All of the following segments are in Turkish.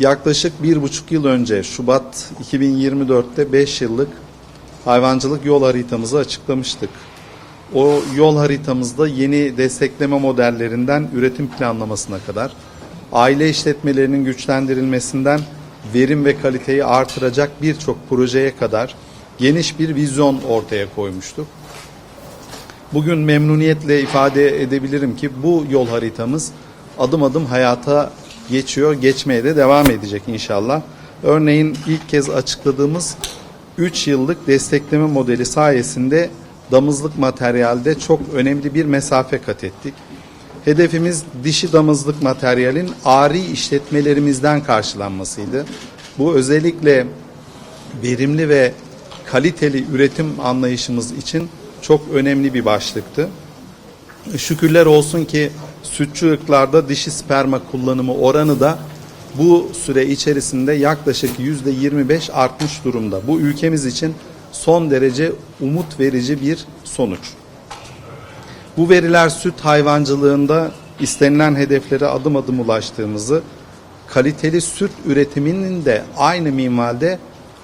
yaklaşık bir buçuk yıl önce Şubat 2024'te 5 yıllık hayvancılık yol haritamızı açıklamıştık. O yol haritamızda yeni destekleme modellerinden üretim planlamasına kadar, aile işletmelerinin güçlendirilmesinden verim ve kaliteyi artıracak birçok projeye kadar geniş bir vizyon ortaya koymuştuk. Bugün memnuniyetle ifade edebilirim ki bu yol haritamız adım adım hayata geçiyor, geçmeye de devam edecek inşallah. Örneğin ilk kez açıkladığımız 3 yıllık destekleme modeli sayesinde damızlık materyalde çok önemli bir mesafe kat ettik. Hedefimiz dişi damızlık materyalin ari işletmelerimizden karşılanmasıydı. Bu özellikle verimli ve kaliteli üretim anlayışımız için çok önemli bir başlıktı. Şükürler olsun ki sütçü dişi sperma kullanımı oranı da bu süre içerisinde yaklaşık yüzde 25 artmış durumda. Bu ülkemiz için son derece umut verici bir sonuç. Bu veriler süt hayvancılığında istenilen hedeflere adım adım ulaştığımızı, kaliteli süt üretiminin de aynı minvalde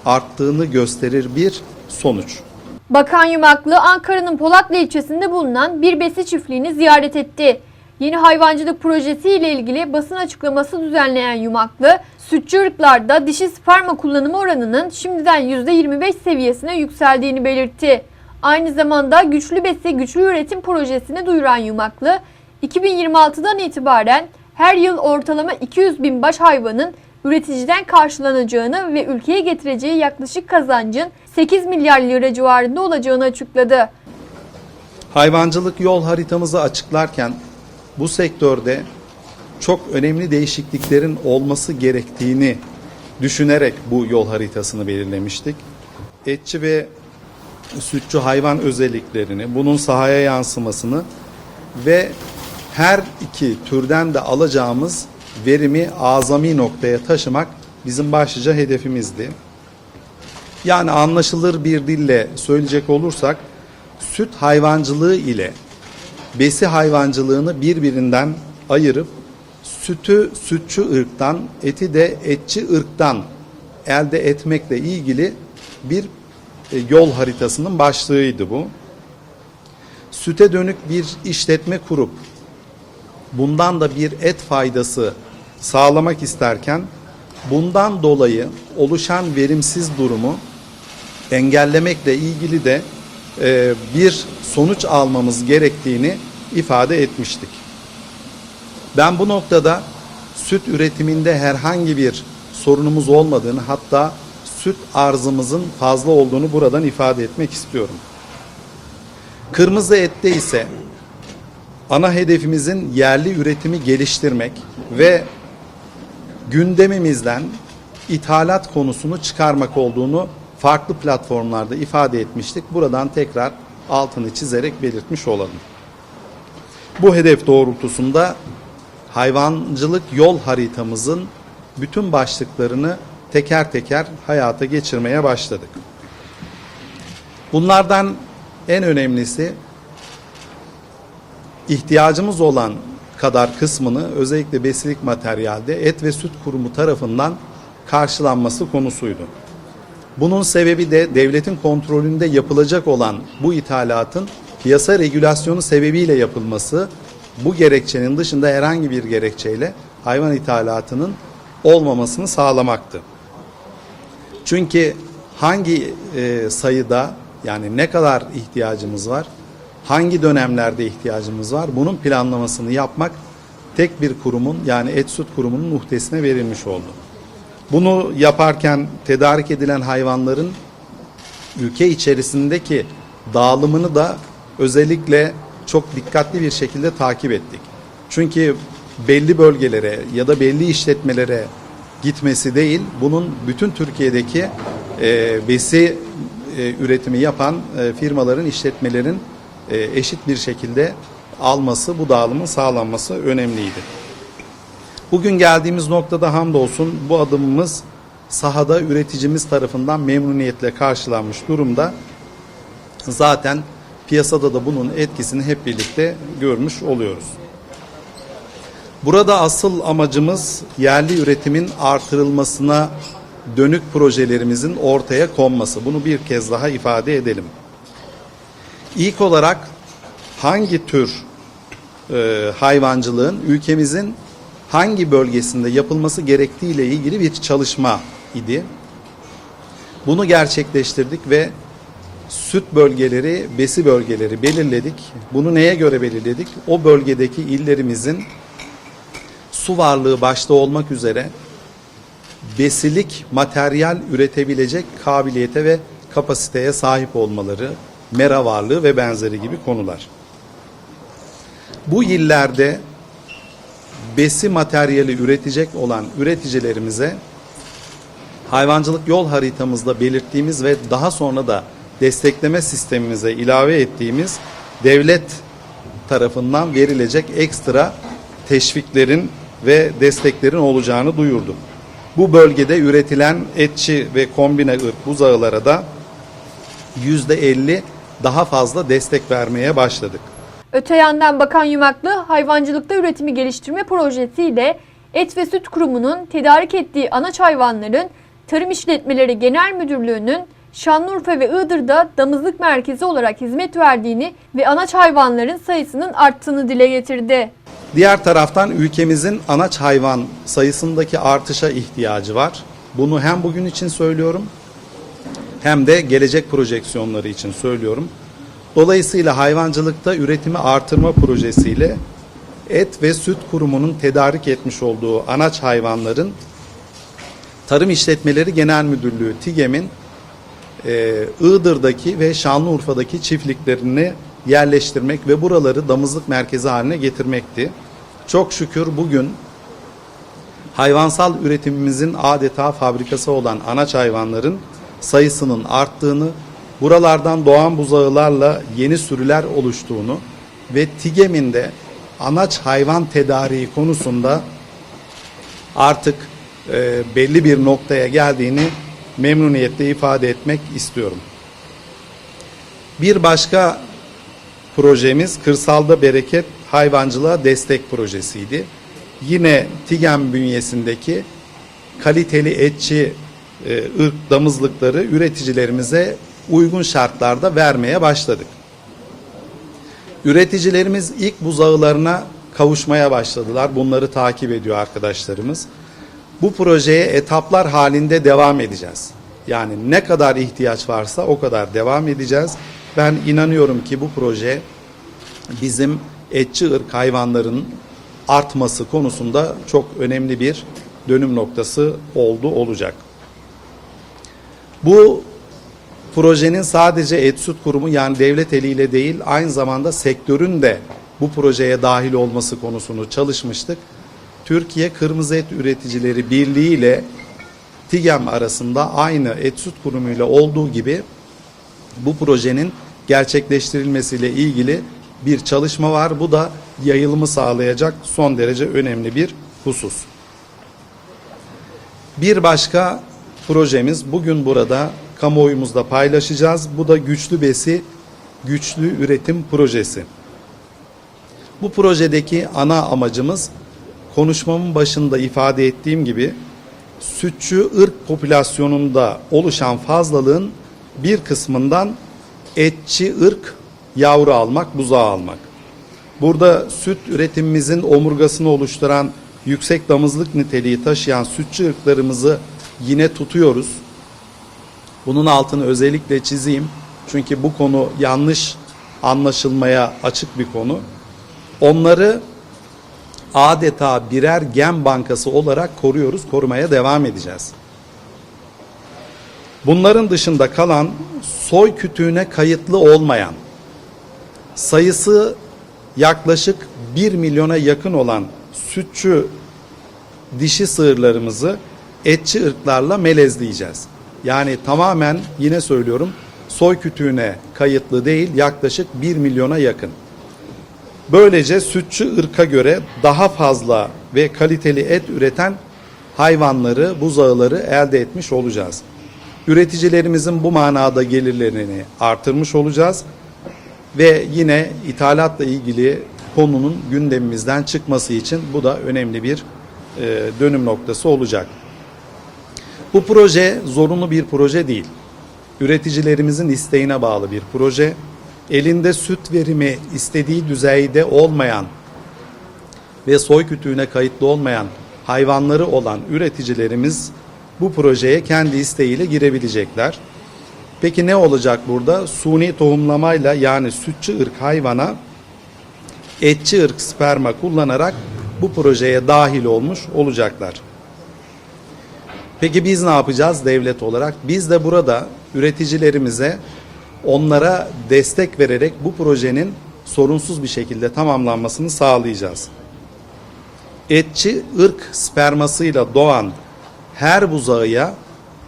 arttığını gösterir bir sonuç. Bakan Yumaklı Ankara'nın Polatlı ilçesinde bulunan bir besi çiftliğini ziyaret etti. Yeni hayvancılık projesi ile ilgili basın açıklaması düzenleyen Yumaklı, sütçü ırklarda dişi sperma kullanımı oranının şimdiden %25 seviyesine yükseldiğini belirtti. Aynı zamanda güçlü besi güçlü üretim projesini duyuran Yumaklı, 2026'dan itibaren her yıl ortalama 200 bin baş hayvanın üreticiden karşılanacağını ve ülkeye getireceği yaklaşık kazancın 8 milyar lira civarında olacağını açıkladı. Hayvancılık yol haritamızı açıklarken bu sektörde çok önemli değişikliklerin olması gerektiğini düşünerek bu yol haritasını belirlemiştik. Etçi ve sütçü hayvan özelliklerini, bunun sahaya yansımasını ve her iki türden de alacağımız verimi azami noktaya taşımak bizim başlıca hedefimizdi. Yani anlaşılır bir dille söyleyecek olursak süt hayvancılığı ile besi hayvancılığını birbirinden ayırıp sütü sütçü ırktan, eti de etçi ırktan elde etmekle ilgili bir e, yol haritasının başlığıydı bu. Süte dönük bir işletme kurup bundan da bir et faydası sağlamak isterken bundan dolayı oluşan verimsiz durumu engellemekle ilgili de e, bir sonuç almamız gerektiğini ifade etmiştik. Ben bu noktada süt üretiminde herhangi bir sorunumuz olmadığını hatta süt arzımızın fazla olduğunu buradan ifade etmek istiyorum. Kırmızı ette ise ana hedefimizin yerli üretimi geliştirmek ve gündemimizden ithalat konusunu çıkarmak olduğunu farklı platformlarda ifade etmiştik. Buradan tekrar altını çizerek belirtmiş olalım. Bu hedef doğrultusunda hayvancılık yol haritamızın bütün başlıklarını teker teker hayata geçirmeye başladık. Bunlardan en önemlisi ihtiyacımız olan kadar kısmını özellikle besilik materyalde et ve süt kurumu tarafından karşılanması konusuydu. Bunun sebebi de devletin kontrolünde yapılacak olan bu ithalatın piyasa regülasyonu sebebiyle yapılması, bu gerekçenin dışında herhangi bir gerekçeyle hayvan ithalatının olmamasını sağlamaktı. Çünkü hangi e, sayıda yani ne kadar ihtiyacımız var, hangi dönemlerde ihtiyacımız var bunun planlamasını yapmak tek bir kurumun yani et süt kurumunun muhtesine verilmiş oldu. Bunu yaparken tedarik edilen hayvanların ülke içerisindeki dağılımını da özellikle çok dikkatli bir şekilde takip ettik. Çünkü belli bölgelere ya da belli işletmelere gitmesi değil, bunun bütün Türkiye'deki e, besi e, üretimi yapan e, firmaların, işletmelerin e, eşit bir şekilde alması, bu dağılımın sağlanması önemliydi. Bugün geldiğimiz noktada hamdolsun bu adımımız sahada üreticimiz tarafından memnuniyetle karşılanmış durumda. Zaten piyasada da bunun etkisini hep birlikte görmüş oluyoruz. Burada asıl amacımız yerli üretimin artırılmasına dönük projelerimizin ortaya konması. Bunu bir kez daha ifade edelim. İlk olarak hangi tür e, hayvancılığın ülkemizin hangi bölgesinde yapılması gerektiği ile ilgili bir çalışma idi. Bunu gerçekleştirdik ve süt bölgeleri, besi bölgeleri belirledik. Bunu neye göre belirledik? O bölgedeki illerimizin su varlığı başta olmak üzere besilik materyal üretebilecek kabiliyete ve kapasiteye sahip olmaları, mera varlığı ve benzeri gibi konular. Bu illerde besi materyali üretecek olan üreticilerimize hayvancılık yol haritamızda belirttiğimiz ve daha sonra da destekleme sistemimize ilave ettiğimiz devlet tarafından verilecek ekstra teşviklerin ve desteklerin olacağını duyurdu. Bu bölgede üretilen etçi ve kombine ırk buzağılara da %50 daha fazla destek vermeye başladık. Öte yandan Bakan Yumaklı hayvancılıkta üretimi geliştirme projesiyle Et ve Süt Kurumu'nun tedarik ettiği anaç hayvanların Tarım İşletmeleri Genel Müdürlüğü'nün Şanlıurfa ve Iğdır'da damızlık merkezi olarak hizmet verdiğini ve anaç hayvanların sayısının arttığını dile getirdi. Diğer taraftan ülkemizin anaç hayvan sayısındaki artışa ihtiyacı var. Bunu hem bugün için söylüyorum hem de gelecek projeksiyonları için söylüyorum. Dolayısıyla hayvancılıkta üretimi artırma projesiyle Et ve Süt Kurumu'nun tedarik etmiş olduğu anaç hayvanların Tarım İşletmeleri Genel Müdürlüğü TİGEM'in e, Iğdır'daki ve Şanlıurfa'daki çiftliklerini yerleştirmek ve buraları damızlık merkezi haline getirmekti. Çok şükür bugün hayvansal üretimimizin adeta fabrikası olan anaç hayvanların sayısının arttığını, buralardan doğan buzağılarla yeni sürüler oluştuğunu ve TİGEM'in de anaç hayvan tedariği konusunda artık e, belli bir noktaya geldiğini memnuniyetle ifade etmek istiyorum. Bir başka projemiz Kırsalda Bereket Hayvancılığa Destek Projesi'ydi. Yine TİGEM bünyesindeki kaliteli etçi e, ırk damızlıkları üreticilerimize uygun şartlarda vermeye başladık. Üreticilerimiz ilk buzağılarına kavuşmaya başladılar. Bunları takip ediyor arkadaşlarımız. Bu projeye etaplar halinde devam edeceğiz. Yani ne kadar ihtiyaç varsa o kadar devam edeceğiz. Ben inanıyorum ki bu proje bizim etçi ırk hayvanların artması konusunda çok önemli bir dönüm noktası oldu olacak. Bu projenin sadece Et Süt Kurumu yani devlet eliyle değil aynı zamanda sektörün de bu projeye dahil olması konusunu çalışmıştık. Türkiye Kırmızı Et Üreticileri Birliği ile TİGEM arasında aynı Et Süt Kurumu ile olduğu gibi bu projenin gerçekleştirilmesiyle ilgili bir çalışma var. Bu da yayılımı sağlayacak son derece önemli bir husus. Bir başka projemiz bugün burada kamuoyumuzda paylaşacağız. Bu da güçlü besi, güçlü üretim projesi. Bu projedeki ana amacımız konuşmamın başında ifade ettiğim gibi sütçü ırk popülasyonunda oluşan fazlalığın bir kısmından etçi ırk yavru almak, buzağı almak. Burada süt üretimimizin omurgasını oluşturan yüksek damızlık niteliği taşıyan sütçü ırklarımızı yine tutuyoruz. Bunun altını özellikle çizeyim. Çünkü bu konu yanlış anlaşılmaya açık bir konu. Onları adeta birer gen bankası olarak koruyoruz, korumaya devam edeceğiz. Bunların dışında kalan soy kütüğüne kayıtlı olmayan sayısı yaklaşık 1 milyona yakın olan sütçü dişi sığırlarımızı etçi ırklarla melezleyeceğiz. Yani tamamen yine söylüyorum soy kütüğüne kayıtlı değil yaklaşık 1 milyona yakın. Böylece sütçü ırka göre daha fazla ve kaliteli et üreten hayvanları, buzağıları elde etmiş olacağız. Üreticilerimizin bu manada gelirlerini artırmış olacağız ve yine ithalatla ilgili konunun gündemimizden çıkması için bu da önemli bir e, dönüm noktası olacak. Bu proje zorunlu bir proje değil. Üreticilerimizin isteğine bağlı bir proje. Elinde süt verimi istediği düzeyde olmayan ve soy kütüğüne kayıtlı olmayan hayvanları olan üreticilerimiz bu projeye kendi isteğiyle girebilecekler. Peki ne olacak burada? Suni tohumlamayla yani sütçü ırk hayvana etçi ırk sperma kullanarak bu projeye dahil olmuş olacaklar. Peki biz ne yapacağız devlet olarak? Biz de burada üreticilerimize onlara destek vererek bu projenin sorunsuz bir şekilde tamamlanmasını sağlayacağız. Etçi ırk spermasıyla doğan her buzağıya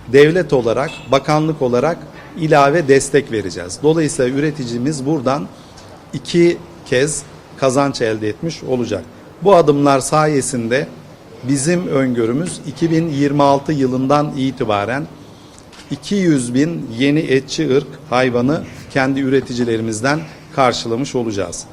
devlet olarak, bakanlık olarak ilave destek vereceğiz. Dolayısıyla üreticimiz buradan iki kez kazanç elde etmiş olacak. Bu adımlar sayesinde bizim öngörümüz 2026 yılından itibaren 200 bin yeni etçi ırk hayvanı kendi üreticilerimizden karşılamış olacağız.